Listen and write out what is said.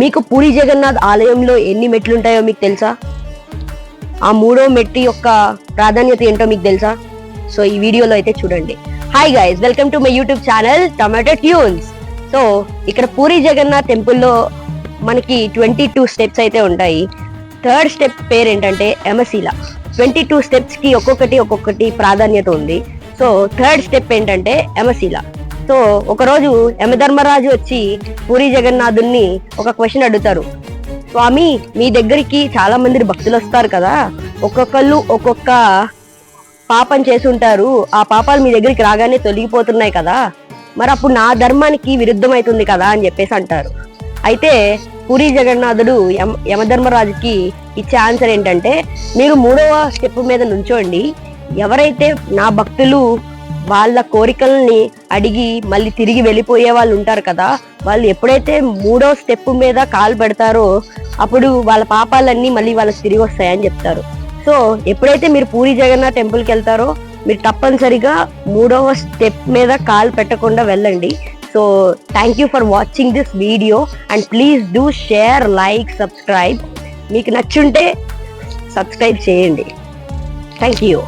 మీకు పూరి జగన్నాథ్ ఆలయంలో ఎన్ని మెట్లు ఉంటాయో మీకు తెలుసా? ఆ మూడో మెట్టి యొక్క ప్రాధాన్యత ఏంటో మీకు తెలుసా? సో ఈ వీడియోలో అయితే చూడండి. Hi guys welcome to my YouTube channel tomato tunes so ఇక్కడ పూరి జగన్నాథ్ టెంపుల్లో మనకి ట్వంటీ టూ స్టెప్స్ అయితే ఉంటాయి. థర్డ్ స్టెప్ పేరు ఏంటంటే ఎమశీల ట్వంటీ టూ స్టెప్స్కి ఒక్కొక్కటి ఒక్కొక్కటి ప్రాధాన్యత ఉంది. సో థర్డ్ స్టెప్ ఏంటంటే ఎమశీల సో ఒకరోజు యమధర్మరాజు వచ్చి పూరి జగన్నాథుణ్ణి ఒక క్వశ్చన్ అడుగుతారు. స్వామి మీ దగ్గరికి చాలా మంది భక్తులు వస్తారు కదా. ఒక్కొక్కళ్ళు ఒక్కొక్క పాపం చేసి ఉంటారు ఆ పాపాలు మీ దగ్గరికి రాగానే తొలగిపోతున్నాయి కదా. మరి అప్పుడు నా ధర్మానికి విరుద్ధమవుతుంది కదా అని చెప్పేసి అంటారు. అయితే పూరి జగన్నాథుడు యమ యమధర్మరాజుకి ఇచ్చే ఆన్సర్ ఏంటంటే మీరు మూడవ స్టెప్ మీద నుంచోండి. ఎవరైతే నా భక్తులు వాళ్ళ కోరికల్ని అడిగి మళ్ళీ తిరిగి వెళ్ళిపోయే వాళ్ళు ఉంటారు కదా వాళ్ళు ఎప్పుడైతే మూడో స్టెప్ మీద కాలు పెడతారో అప్పుడు వాళ్ళ పాపాలన్నీ మళ్ళీ వాళ్ళకి తిరిగి వస్తాయని చెప్తారు. సో ఎప్పుడైతే మీరు పూరి జగన్నాథ్ టెంపుల్కి వెళ్తారో మీరు తప్పనిసరిగా మూడవ స్టెప్ మీద కాలు పెట్టకుండా వెళ్ళండి. So thank you for watching this video and please do share like subscribe మీకు నచ్చుంటే సబ్స్క్రైబ్ చేయండి. Thank you